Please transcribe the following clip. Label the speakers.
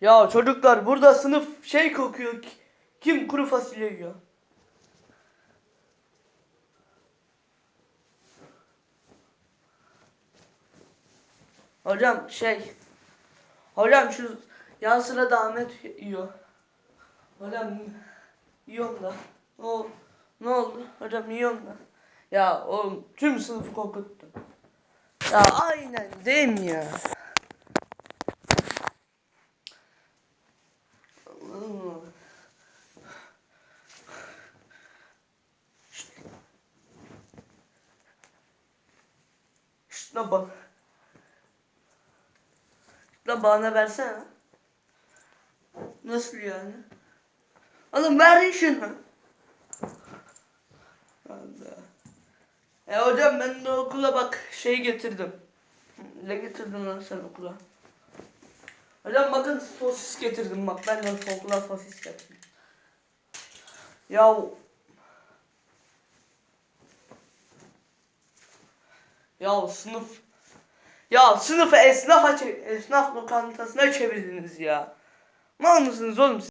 Speaker 1: Ya çocuklar burada sınıf şey kokuyor. Kim kuru fasulye yiyor? Hocam şey. Hocam şu yan sırada Ahmet yiyor. Hocam yiyorum da. Oldu? Ne oldu? Hocam yiyorum da. Ya oğlum tüm sınıfı kokuttum. Ya aynen değil mi ya? Allah'ım ya. Şuna bak. Şuna bana versene. Nasıl yani? Oğlum ver şunu. Allah. E hocam ben de okula bak şey getirdim. Ne getirdin lan sen okula? Hocam bakın sosis getirdim bak ben de okula sosis getirdim. Ya Ya sınıf Ya sınıfı esnafa esnaf lokantasına çevirdiniz ya. Mal mısınız oğlum siz?